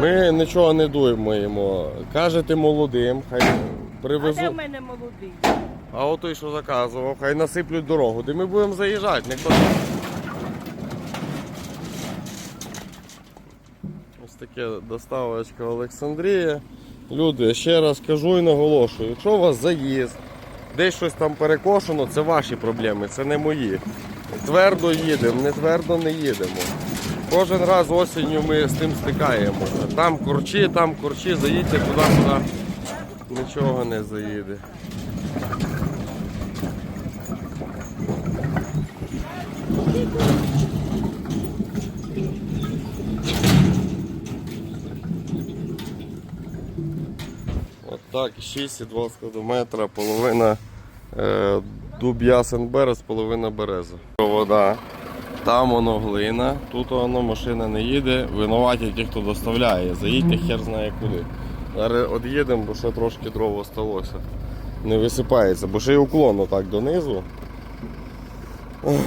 Ми нічого не дуємо. Кажете молодим, хай А де в мене молодий? А от той, що заказував, хай насиплють дорогу, де ми будемо заїжджати. Ніхто... Ось таке доставочка Олександрія. Люди, ще раз кажу і наголошую, якщо у вас заїзд, десь щось там перекошено, це ваші проблеми, це не мої. Твердо їдемо, не твердо не їдемо. Кожен раз осінню ми з тим стикаємося. Там корчі, там корчі, заїдьте туди, куди нічого не заїде. От так, 6,2 складометра, половина дуб ясен берез, половина береза. Вода. Там воно глина, тут воно машина не їде, винуваті ті, хто доставляє. Заїдьте хер знає куди. Зараз од'їдемо, бо ще трошки дров осталося. Не висипається, бо ще й уклон отак донизу. Ох.